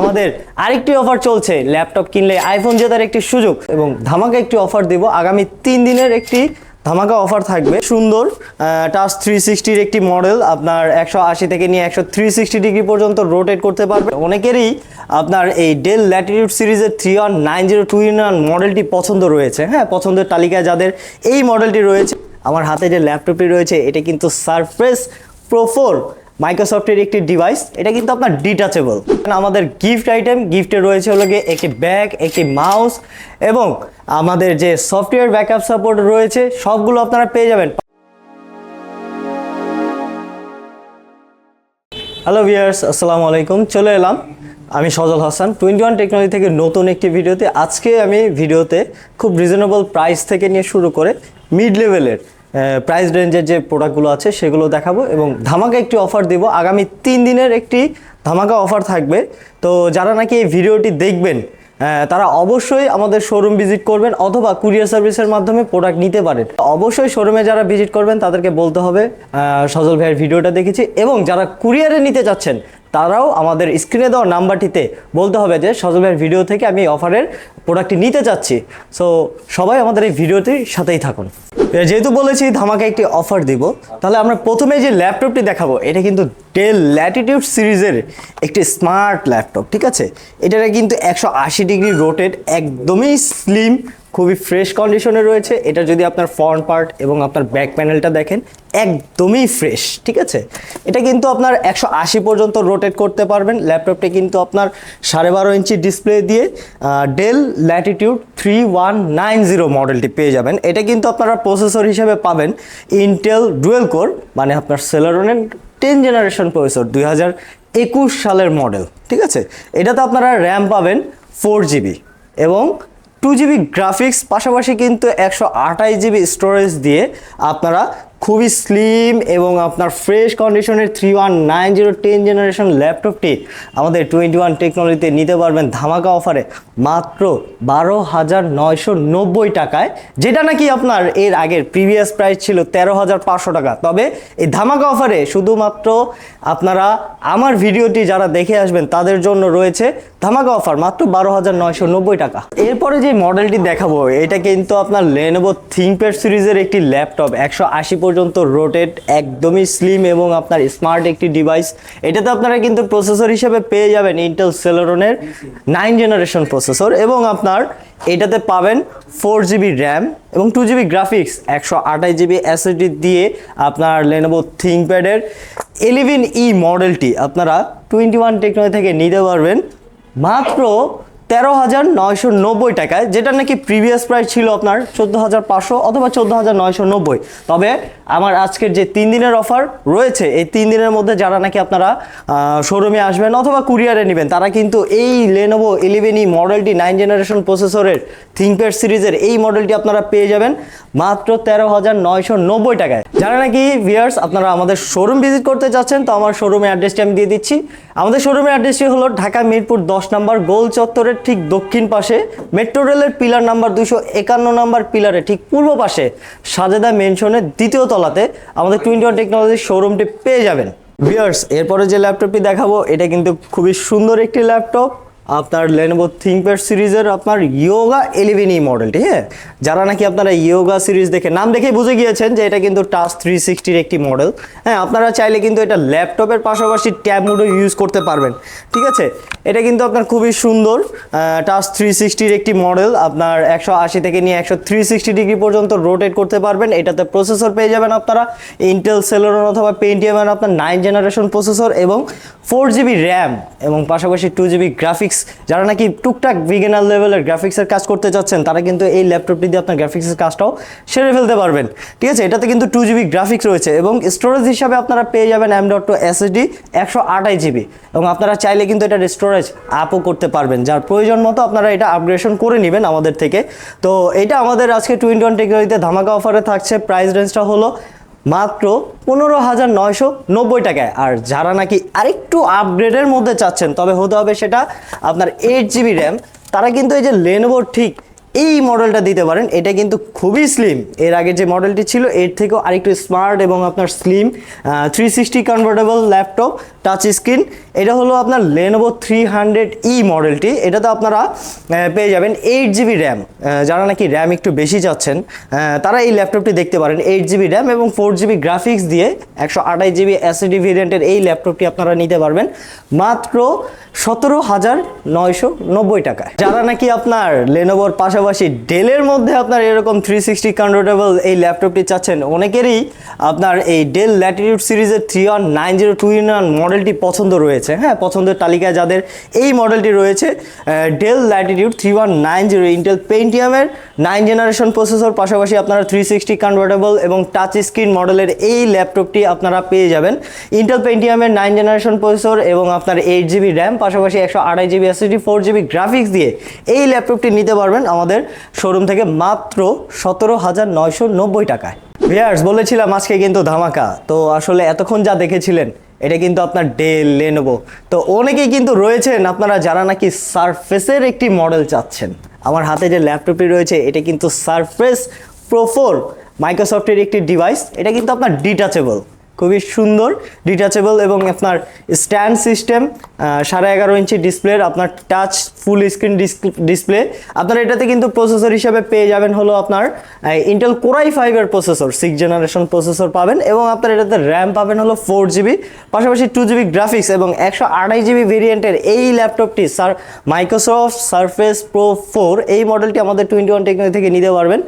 আমাদের আরেকটি অফার চলছে। ল্যাপটপ কিনলে আইফোন জেতার একটি সুযোগ এবং ধামাকা একটি অফার দিব। আগামী তিন দিনের একটি ধামাকা অফার থাকবে। সুন্দর টাচ থ্রি সিক্সটির একটি মডেল আপনার একশো আশি থেকে নিয়ে একশো থ্রি সিক্সটি ডিগ্রি পর্যন্ত রোটেট করতে পারবে। অনেকেরই আপনার এই ডেল ল্যাটিটিউড সিরিজের three one nine zero two one মডেলটি পছন্দ রয়েছে। হ্যাঁ পছন্দের তালিকায় যাদের এই মডেলটি রয়েছে, আমার হাতে যে ল্যাপটপটি রয়েছে, এটা কিন্তু সারফেস প্রো ফোর মাইক্রোসফটের একটি ডিভাইস এটা কিন্তু আপনার ডিটাচেবল আমাদের গিফট আইটেম গিফটে রয়েছে হলো গিয়ে একটি ব্যাগ একটি মাউস এবং আমাদের যে সফটওয়্যার ব্যাকআপ সাপোর্ট রয়েছে, সবগুলো আপনারা পেয়ে যাবেন। হ্যালো ভিয়ার্স আসসালামু আলাইকুম। চলে এলাম। আমি Sajal Hasan twenty one technology থেকে নতুন একটি ভিডিওতে। আজকে আমি ভিডিওতে খুব রিজনেবল প্রাইস থেকে নিয়ে শুরু করে মিড লেভেলের প্রাইস রেঞ্জের যে প্রোডাক্টগুলো আছে সেগুলো দেখাবো এবং ধামাকা একটি অফার দিব। আগামী তিন দিনের একটি ধামাকা অফার থাকবে। তো যারা নাকি এই ভিডিওটি দেখবেন তারা অবশ্যই আমাদের শোরুম ভিজিট করবেন অথবা কুরিয়ার সার্ভিসের মাধ্যমে প্রোডাক্ট নিতে পারেন। অবশ্যই শোরুমে যারা ভিজিট করবেন, তাদেরকে বলতে হবে সজল ভাইয়ের ভিডিওটা দেখেছি এবং যারা কুরিয়ারে নিতে চাচ্ছেন তারাও আমাদের স্ক্রিনে দেওয়া নাম্বারটিতে বলতে হবে যে, সজল ভাইয়ের ভিডিও থেকে আমি অফারের প্রোডাক্টটি নিতে চাচ্ছি। সো সবাই আমাদের এই ভিডিওটির সাথেই থাকুন। যেহেতু বলেছি ধামাকে একটি অফার দিব, তাহলে আমরা প্রথমে যে ল্যাপটপটি দেখাবো, এটা কিন্তু ডেল ল্যাটিটিউড সিরিজের একটি স্মার্ট ল্যাপটপ, ঠিক আছে? এটা কিন্তু একশো আশি ডিগ্রি রোটেড একদমই স্লিম খুবই ফ্রেশ কন্ডিশনে রয়েছে। এটা যদি আপনার ফ্রন্ট পার্ট এবং আপনার ব্যাক প্যানেলটা দেখেন, একদমই ফ্রেশ ঠিক আছে? এটা কিন্তু আপনার একশো আশি পর্যন্ত রোটেট করতে পারবেন। ল্যাপটপটি কিন্তু আপনার সাড়ে বারো ইঞ্চি ডিসপ্লে দিয়ে Dell Latitude three one nine zero মডেলটি পেয়ে যাবেন। এটা কিন্তু আপনারা প্রসেসর হিসেবে পাবেন ইন্টেল ডুয়েল কোর মানে আপনার সেলারনের টেন জেনারেশন প্রসেসর দুই হাজার একুশ সালের মডেল ঠিক আছে? এটাতে আপনারা র্যাম পাবেন ফোর জিবি এবং টু জিবি গ্রাফিক্স পাশাপাশি কিন্তু একশো আঠাশ জিবি স্টোরেজ দিয়ে আপনারা খুবই স্লিম এবং আপনার ফ্রেশ কন্ডিশনের three one nine zero ten generation ল্যাপটপটি আমাদের টোয়েন্টি ওয়ান টেকনোলজিতে নিতে পারবেন ধামাকা অফারে মাত্র বারো হাজার নয়শো নব্বই টাকায়, যেটা নাকি আপনার এর আগের প্রিভিয়াস প্রাইস ছিল তেরো হাজার পাঁচশো টাকা। তবে এই ধামাকা অফারে শুধুমাত্র আপনারা আমার ভিডিওটি যারা দেখে আসবেন, তাদের জন্য রয়েছে ধামাকা অফার, মাত্র বারো হাজার নয়শো নব্বই টাকা। এরপরে যে মডেলটি দেখাবো, এটা কিন্তু আপনার লেনোভো থিঙ্কপ্যাড সিরিজের একটি ল্যাপটপ, একশো আশি পর্যন্ত রোটেট, একদমই স্লিম এবং আপনার স্মার্ট একটি ডিভাইস এটাতে আপনারা কিন্তু প্রসেসর হিসেবে পেয়ে যাবেন ইন্টেল সেলোরনের নাইন জেনারেশন প্রসেসর এবং আপনার এটাতে পাবেন ফোর জিবি র্যাম এবং টু জিবি গ্রাফিক্স একশো আঠাশ জিবি এসএসডি দিয়ে আপনার লেনোভো থিঙ্কপ্যাডের ইলেভেন ই মডেলটি আপনারা টোয়েন্টি ওয়ান টেকনোলজি থেকে নিতে পারবেন। মাত্র তেরো হাজার নয়শো নব্বই টাকায়, যেটা নাকি প্রিভিয়াস প্রাইস ছিল আপনার চোদ্দ হাজার পাঁচশো অথবা চোদ্দ হাজার নয়শো নব্বই। তবে আমার আজকের যে তিন দিনের অফার রয়েছে, এই তিন দিনের মধ্যে যারা নাকি আপনারা শোরুমে আসবেন অথবা কুরিয়ারে নেবেন, তারা কিন্তু এই লেনোভো ইলেভেন ই মডেলটি নাইন জেনারেশন প্রসেসরের থিঙ্কপ্যাড সিরিজের এই মডেলটি আপনারা পেয়ে যাবেন মাত্র তেরো হাজার নয়শো নব্বই টাকায়। যারা নাকি ভিয়ার্স আপনারা আমাদের শোরুম ভিজিট করতে চাচ্ছেন তো আমার শোরুমের অ্যাড্রেসটি আমি দিয়ে দিচ্ছি। আমাদের শোরুমের অ্যাড্রেসটি হলো ঢাকা মিরপুর দশ নম্বর গোল চত্বরের ঠিক দক্ষিণ পাশে, মেট্রো রেলের পিলার নাম্বার দুশো একান্ন নাম্বার পিলারে ঠিক পূর্ব পাশে সাজেদা মেনশনের দ্বিতীয় তলাতে আমাদের টোয়েন্টি ওয়ান টেকনোলজির শোরুমটি পেয়ে যাবেন। ভিয়ার্স এরপরে যে ল্যাপটপটি দেখাবো, এটা কিন্তু খুবই সুন্দর একটি ল্যাপটপ। আপনার লেনোভো থিঙ্কপ্যাড সিরিজের আপনার ইয়োগা ইলেভেন ই মডেলটি হ্যাঁ? যারা নাকি আপনারা ইয়োগা সিরিজ দেখে, নাম দেখেই বুঝে গিয়েছেন যে এটা কিন্তু টাচ থ্রি সিক্সটির একটি মডেল হ্যাঁ? আপনারা চাইলে কিন্তু এটা ল্যাপটপের পাশাপাশি ট্যাব মোডও ইউজ করতে পারবেন, ঠিক আছে? এটা কিন্তু আপনার খুবই সুন্দর টাচ থ্রি সিক্সটির একটি মডেল আপনার একশো আশি থেকে নিয়ে একশো থ্রি সিক্সটি ডিগ্রি পর্যন্ত রোটেট করতে পারবেন। এটাতে প্রসেসর পেয়ে যাবেন আপনারা ইন্টেল সেলোরন অথবা পেন্টিএমের আপনার নাইন জেনারেশন প্রসেসর এবং ফোর জিবি র্যাম এবং পাশাপাশি টু জিবি গ্রাফিক্স যারা নাকি টুকটাক বিগিনার লেভেলের গ্রাফিক্সের কাজ করতে চাচ্ছেন, তারা কিন্তু এই ল্যাপটপটি দিয়ে আপনার গ্রাফিক্সের কাজটাও সেরে ফেলতে পারবেন। ঠিক আছে, এটাতে কিন্তু টু জিবি গ্রাফিক্স রয়েছে এবং স্টোরেজ হিসাবে আপনারা পেয়ে যাবেন এম ডট টু এসএসডি একশো আঠাশ জিবি এবং আপনারা চাইলে কিন্তু এটা স্টোরেজ আপও করতে পারবেন, যার প্রয়োজন মতো আপনারা এটা আপগ্রেশন করে নেবেন আমাদের থেকে। তো এটা আমাদের আজকে টোয়েন্টি ওয়ান টেকনোলজিতে ধামাকা অফারে থাকছে প্রাইস রেঞ্জটা হলো মাত্র পনেরো হাজার নয়শো নব্বই টাকায়। আর যারা নাকি আরেকটু আপগ্রেডের মধ্যে চাচ্ছেন, তবে হতে হবে সেটা আপনার এইট জিবি র্যাম তারা কিন্তু এই যে লেনোভোর ঠিক এই মডেলটা দিতে পারেন। এটা কিন্তু খুবই স্লিম এর আগে যে মডেলটি ছিল, এর থেকেও আরেকটু স্মার্ট এবং আপনার slim three sixty convertible laptop touch screen এটা হলো আপনার লেনোভো থ্রি হান্ড্রেড ই মডেলটি এটাতে আপনারা পেয়ে যাবেন এইট জিবি র্যাম যারা নাকি র্যাম একটু বেশি চাচ্ছেন তারা এই ল্যাপটপটি দেখতে পারেন এইট জিবি র্যাম এবং ফোর জিবি গ্রাফিক্স দিয়ে একশো আঠাশ জিবি এসএডি ভেরিয়েন্টের এই ল্যাপটপটি আপনারা নিতে পারবেন মাত্র সতেরো হাজার নয়শো নব্বই টাকায়। যারা নাকি আপনার লেনোভোর পাশাপাশি ডেলের মধ্যে আপনার এরকম থ্রি সিক্সটি কনভার্টেবল এই ল্যাপটপটি চাচ্ছেন, অনেকেরই আপনার এই ডেল ল্যাটিটিউড সিরিজের three one nine zero two in one মডেলটি পছন্দ রয়েছে। হ্যাঁ পছন্দের তালিকায় যাদের এই মডেলটি রয়েছে Dell Latitude three one nine zero Intel পেন্টিয়ামের nine generation processor পাশাপাশি আপনারা থ্রি সিক্সটি কনভার্টেবল এবং টাচ স্ক্রিন মডেলের এই ল্যাপটপটি আপনারা পেয়ে যাবেন। ইন্টেল পেন্টিয়ামের নাইন জেনারেশন প্রসেসর এবং আপনার এইট জিবি র্যাম পাশাপাশি একশো আড়াই GB SSD four GB graphics দিয়ে এই ল্যাপটপটি নিতে পারবেন আমাদের শোরুম থেকে মাত্র সতেরো হাজার নয়শো নব্বই টাকায়। ভিয়ার্স বলেছিলাম আজকে কিন্তু ধামাকা। তো আসলে এতক্ষণ যা দেখেছিলেন এটা কিন্তু আপনার ডেল লেনোভো তো অনেকেই কিন্তু রয়েছেন, আপনারা যারা নাকি সারফেসের একটি মডেল চাচ্ছেন। আমার হাতে যে ল্যাপটপটি রয়েছে, এটা কিন্তু সারফেস প্রোফোর মাইক্রোসফটের একটি ডিভাইস এটা কিন্তু আপনার ডিটাচেবল খুবই সুন্দর ডিটাচেবল এবং আপনার স্ট্যান্ড সিস্টেম সাড়ে এগারো ইঞ্চি ডিসপ্লের আপনার টাচ ফুল স্ক্রিন ডিসপ্লে আপনার এটাতে কিন্তু প্রসেসর হিসাবে পেয়ে যাবেন হলো আপনার ইন্টেল কোরাই ফাইভের প্রসেসর সিক্স জেনারেশন প্রসেসর পাবেন এবং আপনার এটাতে র্যাম পাবেন হলো ফোর জিবি পাশাপাশি টু জিবি গ্রাফিক্স এবং একশো আড়াই জিবি ভেরিয়েন্টের এই ল্যাপটপটি সার মাইক্রোসফট সারফেস প্রো ফোর এই মডেলটি আমাদের টোয়েন্টি ওয়ান টেকনোলজি থেকে নিতে পারবেন।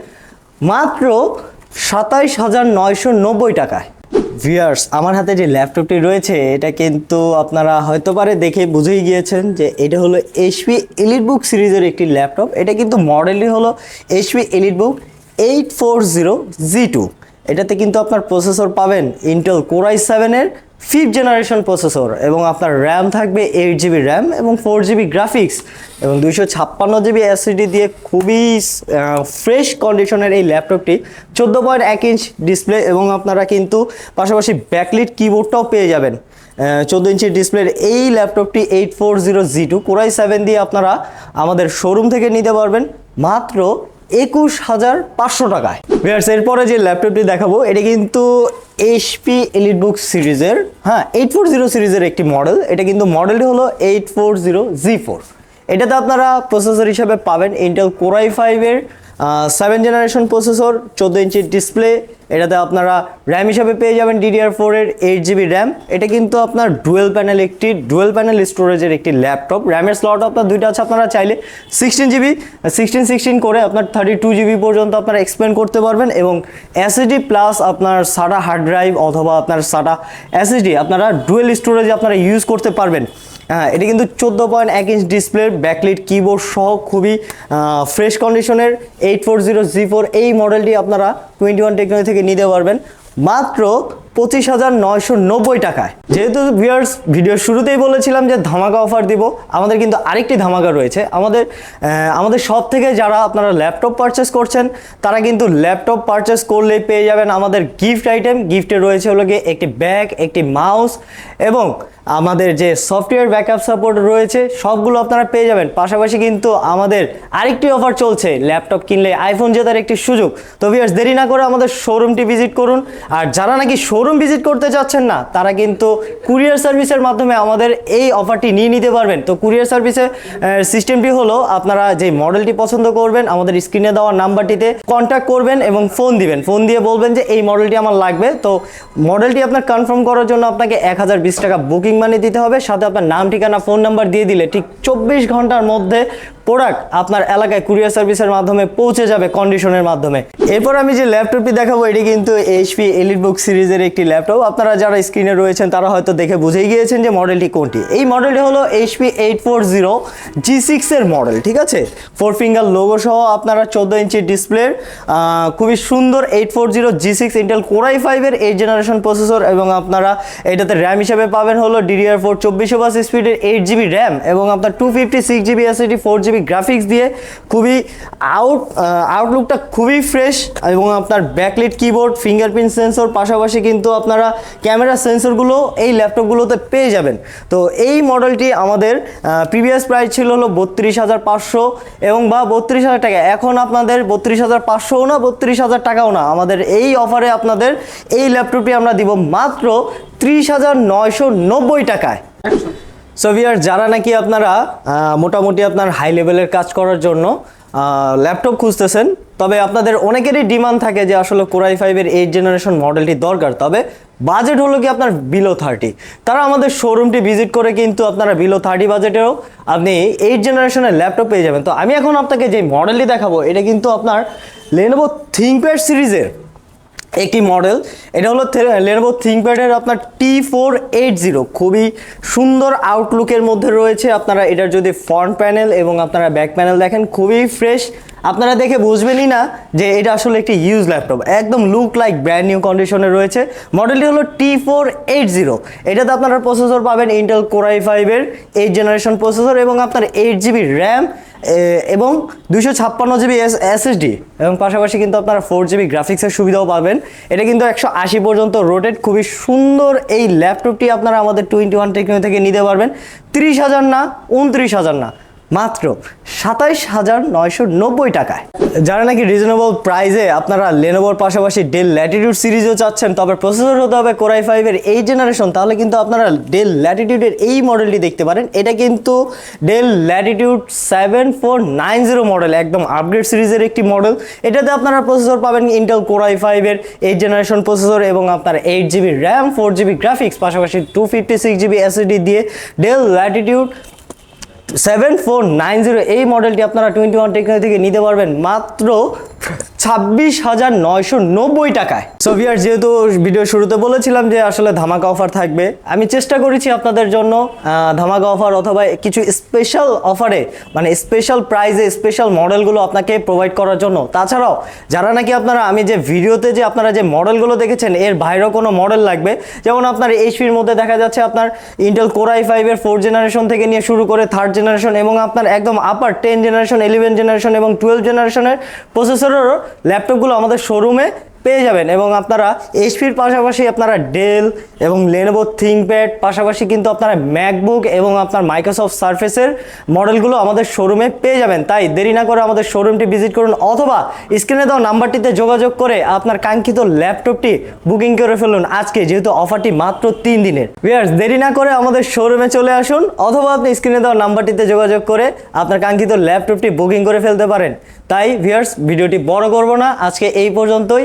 মাত্র সাতাইশ হাজার নয়শো নব্বই টাকায়। ভিয়ার্স আমার হাতে যে ল্যাপটপটি রয়েছে, এটা কিন্তু আপনারা হয়তো পারে দেখে বুঝেই গিয়েছেন যে এটা হলো এসপি এলিট বুক সিরিজের একটি ল্যাপটপ এটা কিন্তু মডেলই হলো HP Elite Book eight four zero G two এটাতে কিন্তু আপনার প্রসেসর পাবেন ইন্টেল কোরাই সেভেনের ফিফথ জেনারেশন প্রসেসর এবং আপনার র্যাম থাকবে এইট জিবি র্যাম এবং ফোর জিবি গ্রাফিক্স এবং দুইশো ছাপ্পান্ন জিবি এসিডি দিয়ে খুবই ফ্রেশ কন্ডিশনের এই ল্যাপটপটি চোদ্দ পয়েন্ট এক ইঞ্চ ডিসপ্লে এবং আপনারা কিন্তু পাশাপাশি ব্যাকলিট কিবোর্ডটাও পেয়ে যাবেন। চোদ্দ ইঞ্চির ডিসপ্লের এই ল্যাপটপটি eight four zero G two Core i seven দিয়ে আপনারা আমাদের শোরুম থেকে নিতে পারবেন। মাত্র একুশ হাজার পাঁচশো টাকায়। এরপরে যে ল্যাপটপটি দেখাবো, এটা কিন্তু এইচপি এলিট বুক সিরিজের হ্যাঁ এইট ফোর জিরো সিরিজের একটি মডেল এটা কিন্তু মডেলটি হলো eight four zero G four এটাতে আপনারা প্রসেসর হিসাবে পাবেন ইন্টেল কোরাই ফাইভের সেভেন জেনারেশন প্রসেসর চোদ্দ ইঞ্চির ডিসপ্লে এটাতে আপনারা র্যাম হিসাবে পেয়ে যাবেন ডিডিআর ফোরের এইট জিবি র্যাম এটা কিন্তু আপনার ডুয়েল প্যানেল একটি ডুয়েল প্যানেল স্টোরেজের একটি ল্যাপটপ র্যামের স্লট আপনার দুইটা আছে, আপনারা চাইলে সিক্সটিন জিবি সিক্সটিন সিক্সটিন করে আপনার থার্টি টু জিবি পর্যন্ত আপনারা এক্সপ্যান্ড করতে পারবেন এবং এসএসডি প্লাস আপনার সাটা হার্ড ড্রাইভ অথবা আপনার সাটা এসএসডি আপনারা ডুয়েল স্টোরেজে আপনারা ইউজ করতে পারবেন। হ্যাঁ এটি কিন্তু চোদ্দ পয়েন্ট এক ইঞ্চ ডিসপ্লে ব্যাকলিট কিবোর্ড সহ খুবই ফ্রেশ কন্ডিশনের eight four zero G four এই মডেলটি আপনারা টোয়েন্টি ওয়ান টেকনোলজি থেকে নিতে পারবেন। মাত্র পঁচিশ হাজার নয়শো নব্বই টাকায়। যেহেতু ভিউয়ার্স ভিডিওর শুরুতেই বলেছিলাম যে ধামাকা অফার দিব, আমাদের কিন্তু আরেকটি ধামাকা রয়েছে। আমাদের আমাদের সব থেকে যারা আপনারা ল্যাপটপ পারচেস করছেন, তারা কিন্তু ল্যাপটপ পারচেস করলেই পেয়ে যাবেন আমাদের গিফট আইটেম গিফটে রয়েছে হলো গিয়ে একটি ব্যাগ একটি মাউস এবং আমাদের যে সফটওয়্যার ব্যাকআপ সাপোর্ট রয়েছে, সবগুলো আপনারা পেয়ে যাবেন। পাশাপাশি কিন্তু আমাদের আরেকটি অফার চলছে ল্যাপটপ কিনলে আইফোন জেতার একটি সুযোগ। তো ভিউয়ার্স দেরি না করে আমাদের শোরুমটি ভিজিট করুন। আর যারা নাকি শোরুম ভিজিট করতে চাচ্ছেন না, তারা কিন্তু কুরিয়ার সার্ভিসের মাধ্যমে আমাদের এই অফারটি নিয়ে নিতে পারবেন। তো কুরিয়ার সার্ভিসের সিস্টেমটি হলো আপনারা যে মডেলটি পছন্দ করবেন, আমাদের স্ক্রিনে দেওয়া নাম্বারটিতে কন্ট্যাক্ট করবেন এবং ফোন দিবেন। ফোন দিয়ে বলবেন যে, এই মডেলটি আমার লাগবে। তো মডেলটি আপনার কনফার্ম করার জন্য আপনাকে এক হাজার বিশ টাকা বুকিং মানি দিতে হবে। সাথে আপনার নাম, ঠিকানা ফোন নাম্বার দিয়ে দিলে ঠিক চব্বিশ ঘণ্টার মধ্যে প্রোডাক্ট আপনার এলাকায় কুরিয়ার সার্ভিসের মাধ্যমে পৌঁছে যাবে কন্ডিশনের মাধ্যমে। এরপর আমি যে ল্যাপটপটি দেখাবো, এটি কিন্তু এইচপি এলিট বুক সিরিজের একটি ল্যাপটপ। আপনারা যারা স্ক্রিনে রয়েছেন, তারা হয়তো দেখে বুঝেই গিয়েছেন যে মডেলটি কোনটি। এই মডেলটি হলো HP eight four zero G সিক্সের মডেল, ঠিক আছে? ফোর ফিঙ্গার লোগো সহ আপনারা চোদ্দ ইঞ্চি ডিসপ্লের খুবই সুন্দর eight four zero G six Intel Core i ফাইভের এইট জেনারেশন প্রসেসর এবং আপনারা এটাতে র্যাম হিসেবে পাবেন হলো ডিডিআর ফোর চব্বিশশো বাস স্পিডের এইট জিবি র্যাম এবং আপনার two fifty six GB SSD four GB graphics দিয়ে খুবই আউট আউটলুকটা খুবই ফ্রেশ এবং আপনার ব্যাকলিট কিবোর্ড ফিঙ্গারপ্রিন্ট সেন্সর পাশাপাশি কিন্তু কিন্তু আপনারা ক্যামেরা সেন্সরগুলো এই ল্যাপটপগুলোতে পেয়ে যাবেন। তো এই মডেলটি আমাদের প্রিভিয়াস প্রাইস ছিল হলো বত্রিশ হাজার পাঁচশো এবং বা বত্রিশ হাজার টাকা। এখন আপনাদের বত্রিশ হাজার পাঁচশোও না, বত্রিশ হাজার টাকাও না। আমাদের এই অফারে আপনাদের এই ল্যাপটপটি আমরা দিব মাত্র ত্রিশ হাজার নয়শো নব্বই টাকায়। সো ভিয়ার যারা নাকি আপনারা মোটামুটি আপনার হাই লেভেলের কাজ করার জন্য ল্যাপটপ খুঁজতেছেন। তবে আপনাদের অনেকেরই ডিমান্ড থাকে যে আসলে কোরাই ফাইভের এইট জেনারেশন মডেলটি দরকার। তবে বাজেট হলো কি আপনার বিলো থার্টি তারা আমাদের শোরুমটি ভিজিট করে কিন্তু আপনারা বিলো থার্টি বাজেটেও আপনি এইট জেনারেশনের ল্যাপটপ পেয়ে যাবেন। তো আমি এখন আপনাকে যে মডেলটি দেখাবো, এটা কিন্তু আপনার লেনোভো থিঙ্কপ্যাড সিরিজের একটি মডেল। এটা হলো লেনোভো থিঙ্কপ্যাডের আপনার টি ফোর এইট জিরো খুবই সুন্দর আউটলুকের মধ্যে রয়েছে। আপনারা এটার যদি ফ্রন্ট প্যানেল এবং আপনারা ব্যাক প্যানেল দেখেন, খুবই ফ্রেশ আপনারা দেখে বুঝবেনই না যে এটা আসলে একটি ইউজ ল্যাপটপ একদম লুক লাইক ব্র্যান্ড নিউ কন্ডিশনে রয়েছে। মডেলটি হলো টি ফোর এইট জিরো এটাতে আপনারা প্রসেসর পাবেন ইন্টেল কোরাই ফাইভের এইট জেনারেশন প্রসেসর এবং আপনার এইট জিবি র্যাম এবং দুশো ছাপ্পান্ন জিবি এস, এসএসডি এবং পাশাপাশি কিন্তু আপনারা ফোর জিবি গ্রাফিক্সের সুবিধাও পাবেন। এটা কিন্তু একশো আশি পর্যন্ত রোটেট খুবই সুন্দর এই ল্যাপটপটি আপনারা আমাদের টোয়েন্টি ওয়ান টেকনো থেকে নিতে পারবেন। তিরিশ হাজার না, উনত্রিশ হাজার না। মাত্র সাতাইশ হাজার নয়শো নব্বই টাকায়। যারা নাকি রিজনেবল প্রাইসে আপনারা লেনোভোর পাশাপাশি ডেল ল্যাটিটিউড সিরিজও চাচ্ছেন, তবে প্রসেসর হতে হবে কোরাই ফাইভের এই জেনারেশন তাহলে কিন্তু আপনারা ডেল ল্যাটিটিউডের এই মডেলটি দেখতে পারেন। এটা কিন্তু Dell Latitude seven four nine zero model একদম আপগ্রেড সিরিজের একটি মডেল এটাতে আপনারা প্রসেসর পাবেন ইন্টেল কোরাই ফাইভের এইট জেনারেশন প্রসেসর এবং আপনার eight GB RAM four GB graphics পাশাপাশি two fifty six GB SSD দিয়ে Dell Latitude seven four nine zero এই মডেলটি আপনারা টোয়েন্টি ওয়ান টেকনোলজি থেকে নিতে পারবেন। মাত্র ছাব্বিশ হাজার নয়শো নব্বই টাকায়। সো ভিয়ার যেহেতু ভিডিও শুরুতে বলেছিলাম যে আসলে ধামাকা অফার থাকবে, আমি চেষ্টা করেছি আপনাদের জন্য ধামাকা অফার অথবা কিছু স্পেশাল অফারে মানে স্পেশাল প্রাইজে স্পেশাল মডেলগুলো আপনাকে প্রোভাইড করার জন্য। তাছাড়াও, যারা নাকি আপনারা, আমি যে ভিডিওতে যে আপনারা যে মডেলগুলো দেখেছেন, এর বাইরেও কোনো মডেল লাগবে, যেমন আপনার এইচপির মধ্যে দেখা যাচ্ছে আপনার ইন্টেল কোরাই ফাইভের ফোর জেনারেশন থেকে নিয়ে শুরু করে থার্ড জেনারেশন এবং আপনার একদম upper ten generation eleven generation এবং টুয়েলভ জেনারেশনের প্রসেসরেরও ল্যাপটপগুলো আমাদের শোরুমে পেয়ে যাবেন এবং আপনারা এইচপির পাশাপাশি আপনারা ডেল এবং লেনোভো থিঙ্কপ্যাড পাশাপাশি কিন্তু আপনারা ম্যাকবুক এবং আপনার মাইক্রোসফট সার্ফেসের মডেলগুলো আমাদের শোরুমে পেয়ে যাবেন। তাই দেরি না করে আমাদের শোরুমটি ভিজিট করুন অথবা স্ক্রিনে দেওয়া নাম্বারটিতে যোগাযোগ করে আপনার কাঙ্ক্ষিত ল্যাপটপটি বুকিং করে ফেলুন। আজকে যেহেতু অফারটি মাত্র তিন দিনের। ভিয়ার্স দেরি না করে আমাদের শোরুমে চলে আসুন অথবা আপনি স্ক্রিনে দেওয়া নাম্বারটিতে যোগাযোগ করে আপনার কাঙ্ক্ষিত ল্যাপটপটি বুকিং করে ফেলতে পারেন। তাই ভিয়ার্স ভিডিওটি বড় করব না। আজকে এই পর্যন্তই।